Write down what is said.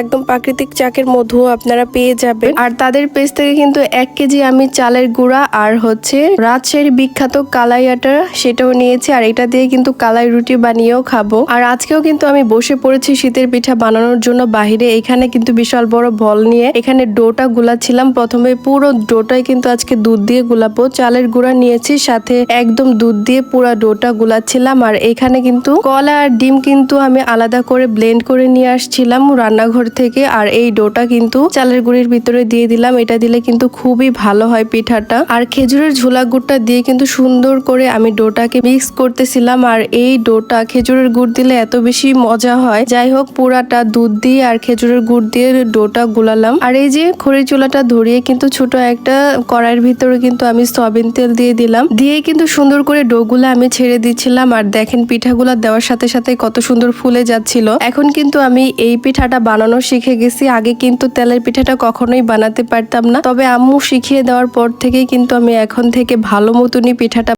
একদম প্রাকৃতিক চাকের মধু আপনারা পেয়ে যাবেন। আর তাদের পেজ থেকে কিন্তু এক কেজি আমি চালের গুঁড়া আর হচ্ছে রাজশাহীর বিখ্যাত কালাই আটা সেটাও নিয়েছি, আর এটা দিয়ে কিন্তু কালাই রুটি বানিয়েও খাব। আর আজকেও কিন্তু আমি বসে পড়েছি শীতের পিঠা বানানোর জন্য বাহিরে, এখানে কিন্তু বিশাল বড় বল নিয়ে এখানে ডোটা গুলাচ্ছিলাম। প্রথমে পুরো ডোটাই কিন্তু আজকে দুধ দিয়ে গুলাবো। চালের গুঁড়া নিয়েছি, সাথে একদম দুধ দিয়ে পুরো ডোটা গুলাচ্ছিলাম। আর এখানে কিন্তু কলা আর ডিম কিন্তু আমি আলাদা করে ব্লেন্ড করে নিয়ে আসছিলাম। রান্নাঘর থেকে আর এই ডোটা কিন্তু চালের গুঁড়ির ভিতরে দিয়ে দিলাম। এটা দিলে কিন্তু খুবই ভালো হয় পিঠাটা। আর খেজুরের ঝোলা গুড়টা দিয়ে কিন্তু সুন্দর করে আমি ডোটাকে মিক্স করতেছিলাম। আর এই ডোটা খেজুরের গুড় দিলে এত বেশি মজা হয়। যাই হোক, পুরাটা দুধ দিয়ে আর খেজুরের গুড় দিয়ে ডোটা গুলালাম। আর এই যে খড়ি চুলাটা ধরিয়ে কিন্তু ছোট একটা কড়াইয়ের ভিতরে কিন্তু আমি সয়াবিন তেল দিয়ে দিলাম। দিয়ে কিন্তু সুন্দর করে ডোগুলা আমি ছেড়ে দিচ্ছিলাম। আর দেখেন পিঠাগুলা দেওয়ার সাথে সাথে কত সুন্দর ফুলে যাচ্ছিল। এখন কিন্তু আমি এই পিঠাটা বানানো শিখে গেছি। আগে কিন্তু তেলের পিঠাটা কখনোই বানাতে পারতাম না। তবে আম্মু শিখিয়ে দেওয়ার পর থেকেই কিন্তু আমি এখন থেকে ভালো মতনই পিঠাটা